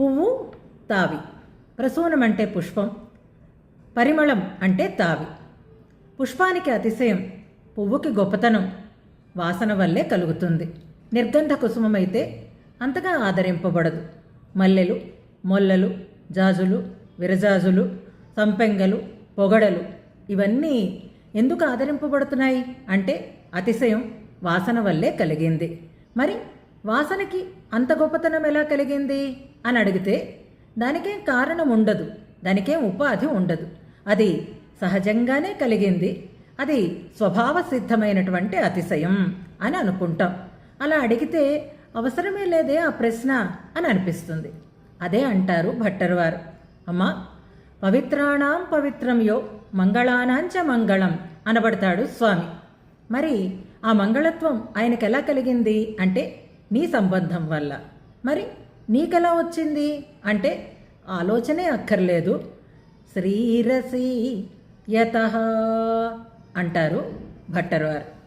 పువ్వు తావి. ప్రసూనం అంటే పుష్పం పరిమళం అంటే తావి. పుష్పానికి అతిశయం పువ్వుకి గొప్పతనం వాసన వల్లే కలుగుతుంది. నిర్గంధ కుసుమమైతే అంతగా ఆదరింపబడదు. మల్లెలు మొల్లలు జాజులు విరజాజులు సంపెంగలు పొగడలు ఇవన్నీ ఎందుకు ఆదరింపబడుతున్నాయి అంటే అతిశయం వాసన వల్లే కలిగింది. మరి వాసనకి అంత గొప్పతనం ఎలా కలిగింది? అని అడిగితే దానికేం కారణం ఉండదు దానికేం ఉపాధి ఉండదు. అది సహజంగానే కలిగింది అది స్వభావ సిద్ధమైనటువంటి అతిశయం అని అనుకుంటాం. అలా అడిగితే అవసరమే లేదే ఆ ప్రశ్న అని అనిపిస్తుంది. అదే అంటారు భట్టరు వారు అమ్మా పవిత్రాణం పవిత్రం యో మంగళానాంచ మంగళం అనబడతాడు స్వామి. మరి ఆ మంగళత్వం ఆయనకు ఎలా కలిగింది అంటే నీ సంబంధం వల్ల. మరి నీకెలా వచ్చింది? అంటే ఆలోచనే అక్కర్లేదు. శ్రీరసి యత అంటారు భట్టర్వారు.